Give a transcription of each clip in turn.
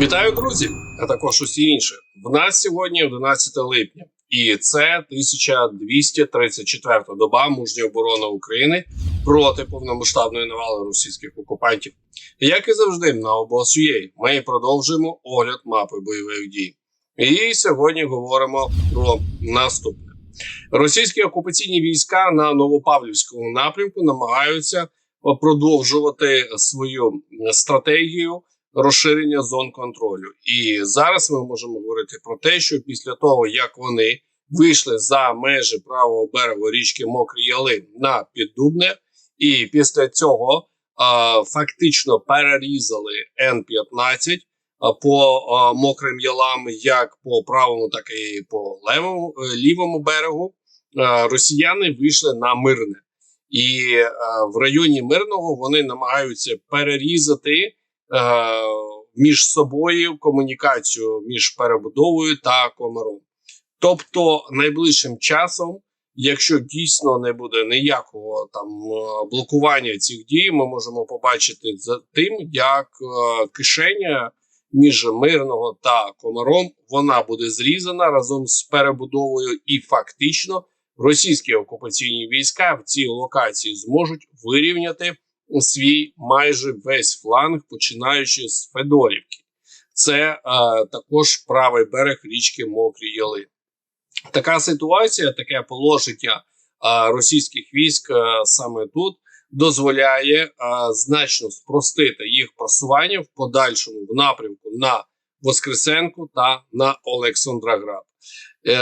Вітаю, друзі, а також усі інші. В нас сьогодні 11 липня, і це 1234 доба мужньої оборони України проти повномасштабної навали російських окупантів. Як і завжди, на обос.ua ми продовжуємо огляд мапи бойових дій. І сьогодні говоримо про наступне: російські окупаційні війська на Новопавлівському напрямку намагаються продовжувати свою стратегію розширення зон контролю. І зараз ми можемо говорити про те, що після того як вони вийшли за межі правого берегу річки Мокрі Яли на Піддубне, і після цього а, фактично перерізали Н-15 по а, мокрим ялам, як по правому, так і по левому е, лівому берегу. А, росіяни вийшли на мирне. І е, в районі мирного вони намагаються перерізати між собою комунікацію між перебудовою та комаром. Тобто, найближчим часом, якщо дійсно не буде ніякого там е, блокування цих дій, ми можемо побачити за тим, як е, кишеня між мирного та комаром вона буде зрізана разом з перебудовою, і фактично російські окупаційні війська в цій локації зможуть вирівняти свій майже весь фланг, починаючи з Федорівки. Це е, також правий берег річки Мокрі Яли. Така ситуація, таке положення е, російських військ е, саме тут дозволяє е, значно спростити їх просування в подальшому в напрямку на Воскресенку та на Олександроград. Е,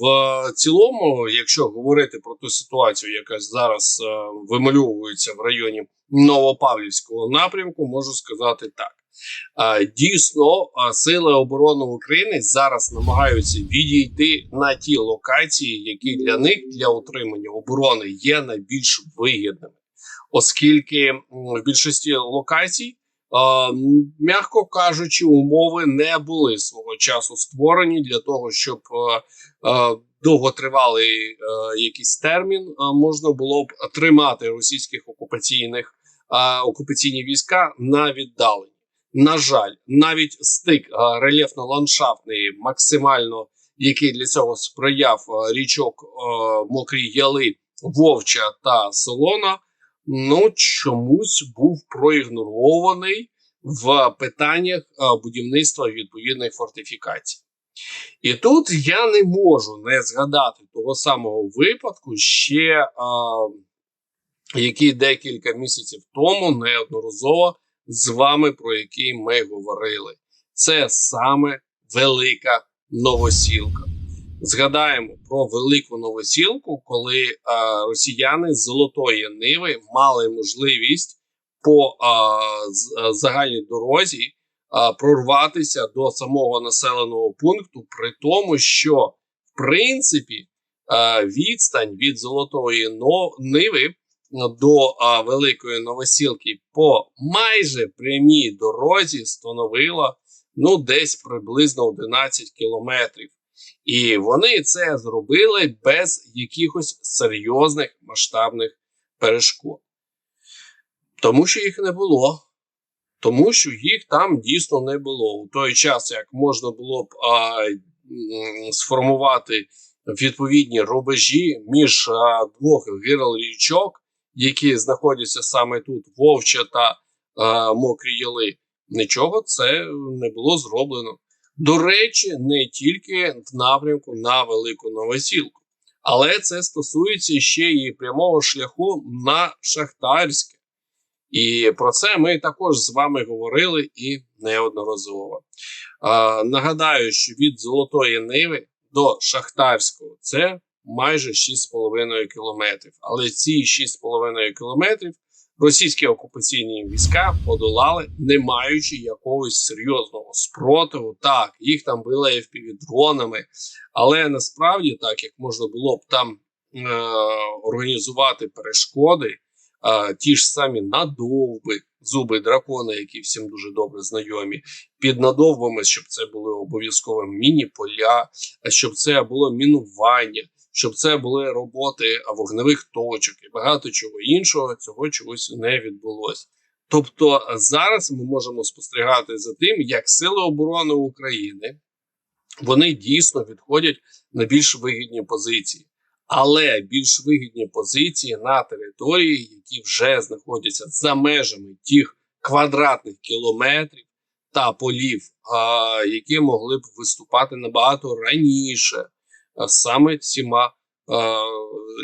в цілому, якщо говорити про ту ситуацію, яка зараз е, вимальовується в районі Новопавлівського напрямку, можу сказати так. Е, дійсно, сили оборони України зараз намагаються відійти на ті локації, які для них для утримання оборони є найбільш вигідними, оскільки в більшості локацій. Е, м'яко кажучи, умови не були свого часу створені для того, щоб е, е, довготривалий якийсь термін можна було б тримати російських окупаційних окупаційні війська на віддаленні. На жаль, навіть стик рельєфно-ландшафтний, максимально який для цього сприяв річок е, Мокрі Яли, Вовча та Солона ну чомусь був проігнорований в питаннях будівництва відповідних фортифікацій. І тут я не можу не згадати того самого випадку, ще а, який декілька місяців тому неодноразово з вами про який ми говорили. Це саме велика новосілка. Згадаємо про велику новосілку, коли е, росіяни з золотої ниви мали можливість по з- загальній дорозі е, прорватися до самого населеного пункту, при тому, що в принципі е, відстань від золотої ниви до е, великої новосілки по майже прямій дорозі становила ну десь приблизно 11 кілометрів. І вони це зробили без якихось серйозних масштабних перешкод. Тому що їх не було. Тому що їх там дійсно не було. У той час, як можна було б а, сформувати відповідні рубежі між а, двох гирл річок, які знаходяться саме тут, Вовча та а, Мокрі Яли, нічого це не було зроблено. До речі, не тільки в напрямку на велику новосілку, але це стосується ще і прямого шляху на Шахтарське. І про це ми також з вами говорили і неодноразово. А, нагадаю, що від Золотої Ниви до Шахтарського це майже 6,5 кілометрів. Але ці 6,5 кілометрів російські окупаційні війська подолали, не маючи якогось серйозного спротиву. Так, їх там били FPV-дронами, але насправді, так як можна було б там е- організувати перешкоди, е- ті ж самі надовби, зуби дракона, які всім дуже добре знайомі, під надовбами, щоб це були обов'язково міні-поля, щоб це було мінування щоб це були роботи вогневих точок і багато чого іншого, цього чогось не відбулося. Тобто зараз ми можемо спостерігати за тим, як Сили оборони України вони дійсно відходять на більш вигідні позиції, але більш вигідні позиції на території, які вже знаходяться за межами тих квадратних кілометрів та полів, які могли б виступати набагато раніше, саме цими а,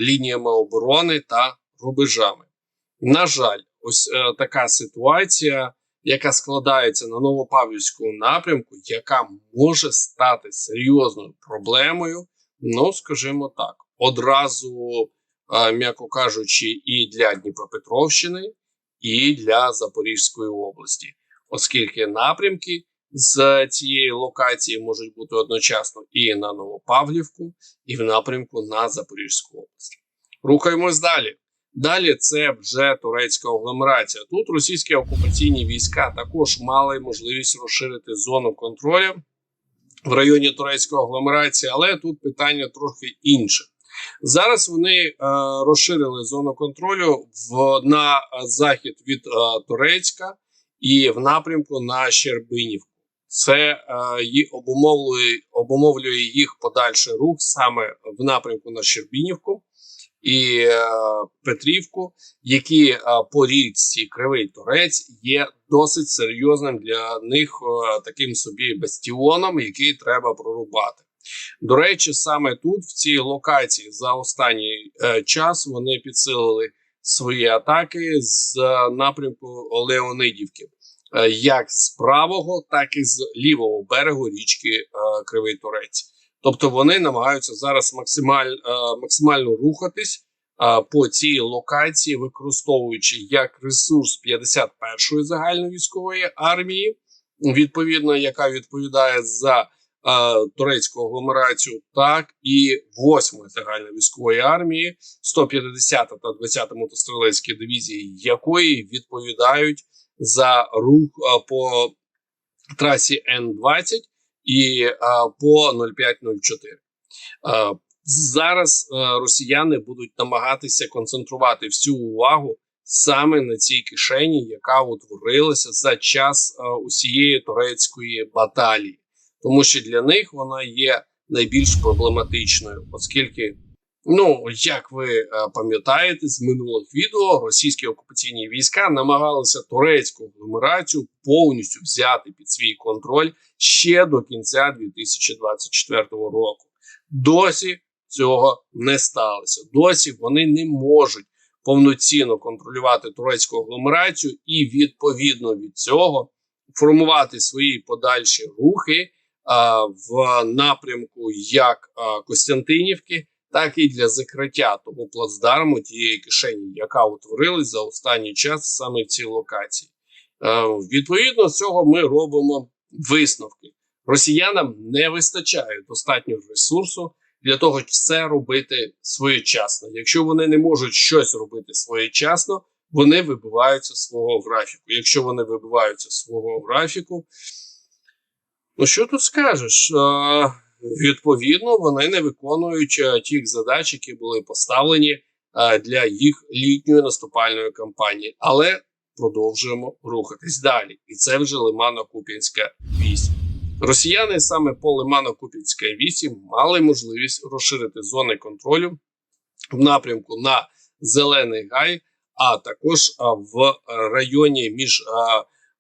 лініями оборони та рубежами. На жаль, ось е, така ситуація, яка складається на Новопавлівському напрямку, яка може стати серйозною проблемою. Ну, скажімо так, одразу, е, м'яко кажучи, і для Дніпропетровщини, і для Запорізької області, оскільки напрямки з цієї локації можуть бути одночасно і на Новопавлівку, і в напрямку на Запорізьку область. Рухаємось далі. Далі це вже турецька агломерація. Тут російські окупаційні війська також мали можливість розширити зону контролю в районі турецької агломерації, але тут питання трохи інше. Зараз вони е, розширили зону контролю в на захід від е, Турецька і в напрямку на Щербинівку. Це е, обумовлює, обумовлює їх подальший рух саме в напрямку на Щербинівку і е, Петрівку, які е, по річці Кривий Торець є досить серйозним для них е, таким собі бастіоном, який треба прорубати. До речі, саме тут, в цій локації, за останній е, час вони підсилили свої атаки з е, напрямку Леонидівки, як з правого, так і з лівого берегу річки е, Кривий Торець. Тобто вони намагаються зараз максималь, е, максимально рухатись е, по цій локації, використовуючи як ресурс 51-ї загальновійськової армії, відповідно, яка відповідає за е, турецьку агломерацію, так і 8-ї загальновійськової армії, 150 та 20 мотострілецькі дивізії, якої відповідають за рух е, по трасі Н-20 і по 0504. А, зараз росіяни будуть намагатися концентрувати всю увагу саме на цій кишені, яка утворилася за час усієї турецької баталії, тому що для них вона є найбільш проблематичною, оскільки. Ну, як ви е, пам'ятаєте з минулих відео, російські окупаційні війська намагалися турецьку агломерацію повністю взяти під свій контроль ще до кінця 2024 року. Досі цього не сталося. Досі вони не можуть повноцінно контролювати турецьку агломерацію і відповідно від цього формувати свої подальші рухи а, в напрямку як а, Костянтинівки так і для закриття того плацдарму тієї кишені, яка утворилась за останній час саме в цій локації. Е, відповідно з цього ми робимо висновки. Росіянам не вистачає достатнього ресурсу для того, щоб це робити своєчасно. Якщо вони не можуть щось робити своєчасно, вони вибиваються свого графіку. Якщо вони вибиваються свого графіку, ну що тут скажеш? Е, відповідно вони не виконують е, тих задач, які були поставлені е, для їх літньої наступальної кампанії, але продовжуємо рухатись далі. І це вже Лимано-Куп'янська вісь. Росіяни саме по Лимано-Куп'янській вісі мали можливість розширити зони контролю в напрямку на Зелений Гай, а також в районі між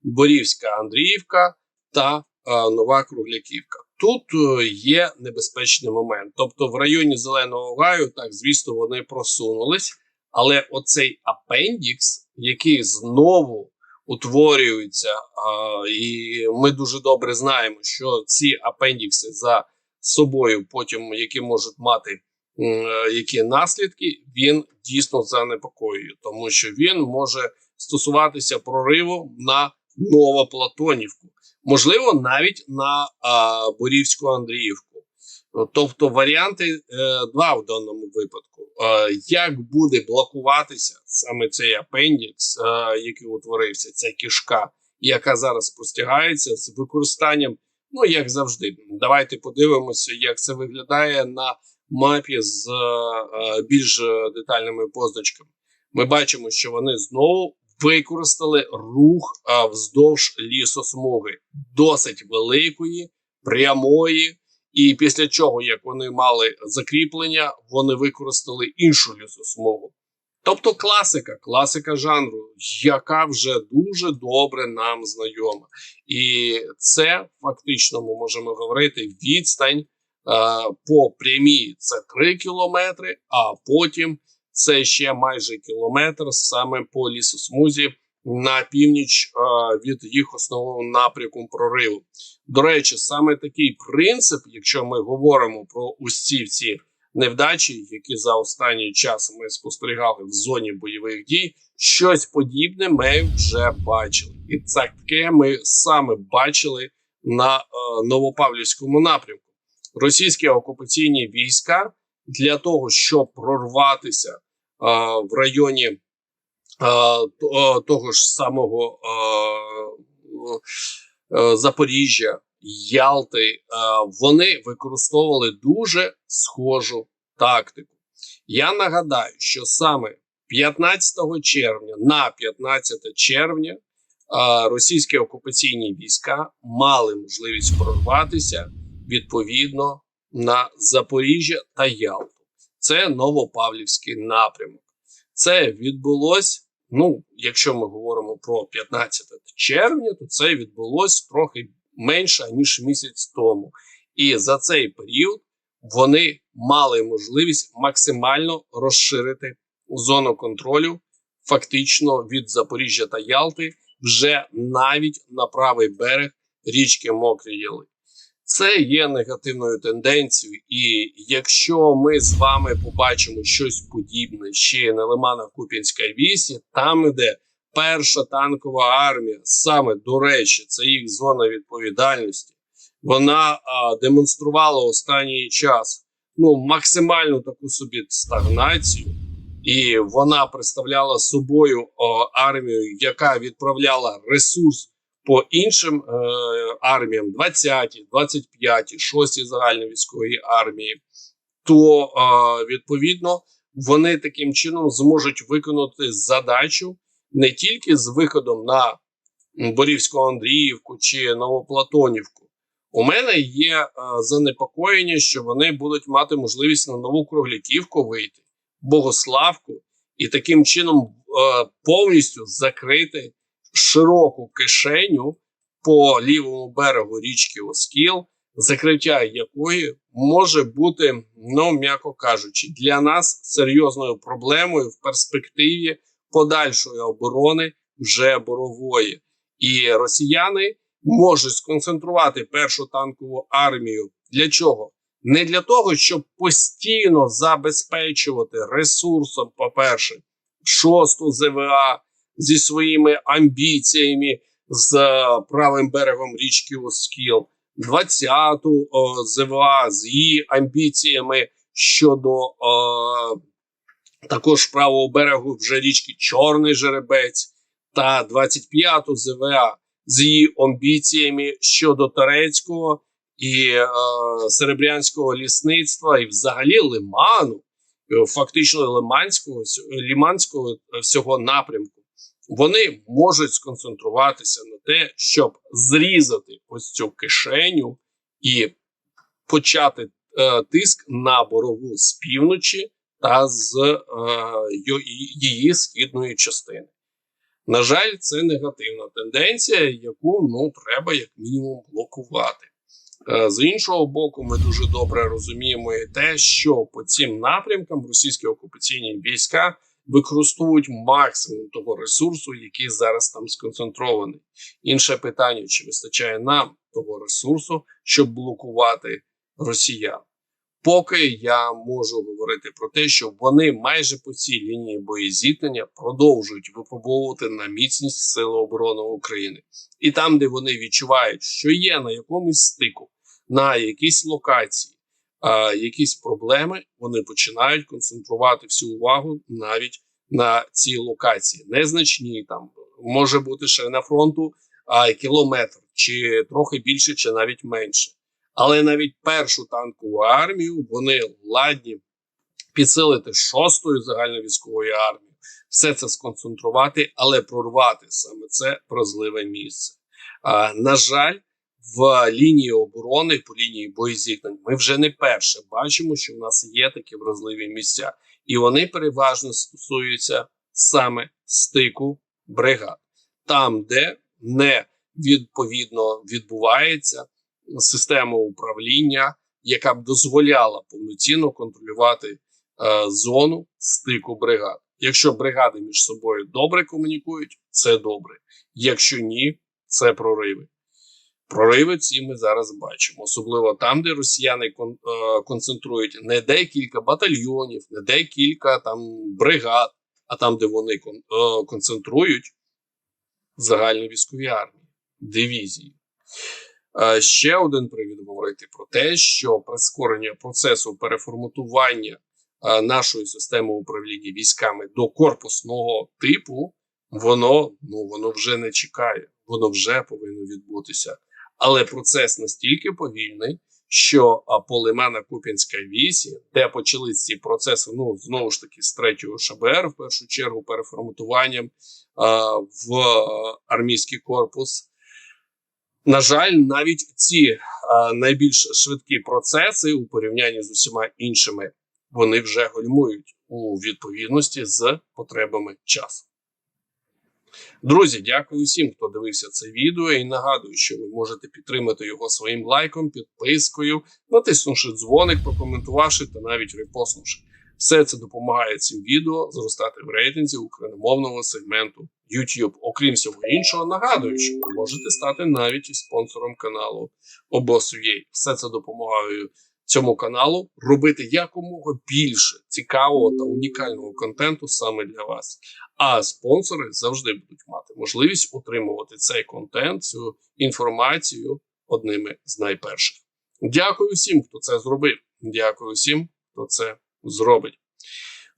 Борівська Андріївка та Нова Кругляківка. Тут е, є небезпечний момент. Тобто, в районі Зеленого Гаю, так, звісно, вони просунулись, але оцей апендікс, який знову утворюється, а, і ми дуже добре знаємо, що ці апендікси за собою, потім які можуть мати які наслідки, він дійсно занепокоює, тому що він може стосуватися прориву на Новоплатонівку можливо, навіть на а, Борівську Андріївку. Тобто варіанти е, два в даному випадку. Е, як буде блокуватися саме цей апендікс, е, який утворився, ця кішка, яка зараз простягається з використанням, ну як завжди, давайте подивимося, як це виглядає на мапі з е, більш детальними позначками. Ми бачимо, що вони знову використали рух вздовж лісосмуги досить великої, прямої. І після чого, як вони мали закріплення, вони використали іншу лісосмугу. Тобто класика, класика жанру, яка вже дуже добре нам знайома. І це фактично ми можемо говорити відстань е, по прямій це 3 кілометри, а потім це ще майже кілометр саме по лісосмузі на північ е, від їх основного напрямку прориву. До речі, саме такий принцип, якщо ми говоримо про усі ці невдачі, які за останній час ми спостерігали в зоні бойових дій, щось подібне ми вже бачили, і це таке ми саме бачили на е, Новопавлівському напрямку. Російські окупаційні війська для того, щоб прорватися в районі то- того ж самого е, Запоріжжя, Ялти, вони використовували дуже схожу тактику. Я нагадаю, що саме 15 червня на 15 червня російські окупаційні війська мали можливість прорватися відповідно на Запоріжжя та Ялту. Це Новопавлівський напрямок. Це відбулось. Ну, якщо ми говоримо про 15 червня, то це відбулось трохи менше ніж місяць тому. І за цей період вони мали можливість максимально розширити зону контролю, фактично від Запоріжжя та Ялти, вже навіть на правий берег річки Мокрі Яли. Це є негативною тенденцією, і якщо ми з вами побачимо щось подібне ще на Лимана Куп'янська вісі, там де перша танкова армія, саме до речі, це їх зона відповідальності, вона а, демонструвала останній час ну максимальну таку собі стагнацію, і вона представляла собою о, армію, яка відправляла ресурс по іншим е, арміям 20-ті, 25-ті, 6-ті загальновійськової армії, то е, відповідно вони таким чином зможуть виконати задачу не тільки з виходом на Борівську Андріївку чи Новоплатонівку. У мене є е, занепокоєння, що вони будуть мати можливість на нову Кругляківку вийти, Богославку, і таким чином е, повністю закрити широку кишеню по лівому берегу річки Оскіл, закриття якої може бути, ну м'яко кажучи, для нас серйозною проблемою в перспективі подальшої оборони вже борової, і росіяни можуть сконцентрувати першу танкову армію. Для чого? Не для того, щоб постійно забезпечувати ресурсом, по-перше, шосту ЗВА зі своїми амбіціями з е, правим берегом річки Оскіл, 20-ту ЗВА з її амбіціями щодо о, також правого берегу вже річки Чорний Жеребець та 25-ту ЗВА з її амбіціями щодо Торецького і е, Серебрянського лісництва, і взагалі Лиману, е, фактично Лиманського, Ліманського всього напрямку. Вони можуть сконцентруватися на те, щоб зрізати ось цю кишеню і почати е, тиск на борову з півночі та з е, її східної частини. На жаль, це негативна тенденція, яку ну треба як мінімум блокувати. Е, з іншого боку, ми дуже добре розуміємо і те, що по цим напрямкам російські окупаційні війська використовують максимум того ресурсу, який зараз там сконцентрований. Інше питання: чи вистачає нам того ресурсу, щоб блокувати росіян? Поки я можу говорити про те, що вони майже по цій лінії боєзіткнення продовжують випробовувати на міцність Сили оборони України, і там, де вони відчувають, що є на якомусь стику, на якійсь локації, якісь проблеми, вони починають концентрувати всю увагу навіть на цій локації. Незначні там може бути ще на фронту а, кілометр, чи трохи більше, чи навіть менше. Але навіть першу танкову армію вони ладні підсилити шостою загальновійськовою армією, все це сконцентрувати, але прорвати саме це вразливе місце. А, на жаль, в лінії оборони, по лінії боєзіткнень, ми вже не перше бачимо, що в нас є такі вразливі місця, і вони переважно стосуються саме стику бригад, там, де не відповідно відбувається система управління, яка б дозволяла повноцінно контролювати е, зону стику бригад. Якщо бригади між собою добре комунікують, це добре. Якщо ні, це прориви. Прориви ці ми зараз бачимо, особливо там, де росіяни кон, е, концентрують не декілька батальйонів, не декілька там бригад, а там, де вони кон, е, концентрують загальні військові армії, дивізії. Е, ще один привід говорити про те, що прискорення процесу переформатування нашої системи управління військами до корпусного типу, воно ну воно вже не чекає, воно вже повинно відбутися. Але процес настільки повільний, що а, по лимана Куп'янська вісі, де почались ці процеси, ну знову ж таки з третього ШБР, в першу чергу, переформатуванням а, в армійський корпус. На жаль, навіть ці а, найбільш швидкі процеси у порівнянні з усіма іншими, вони вже гальмують у відповідності з потребами часу. Друзі, дякую всім, хто дивився це відео. І нагадую, що ви можете підтримати його своїм лайком, підпискою, натиснувши дзвоник, прокоментувавши та навіть репостнувши. Все це допомагає цим відео зростати в рейтинзі україномовного сегменту YouTube. Окрім всього іншого, нагадую, що ви можете стати навіть і спонсором каналу Обосує. Все це допомагає цьому каналу робити якомога більше цікавого та унікального контенту саме для вас. А спонсори завжди будуть мати можливість отримувати цей контент, цю інформацію одними з найперших. Дякую всім, хто це зробив. Дякую всім, хто це зробить.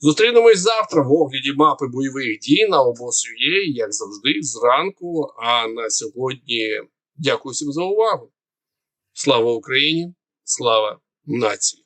Зустрінемось завтра в огляді мапи бойових дій на обосує, як завжди, зранку. А на сьогодні дякую всім за увагу. Слава Україні! Слава нації!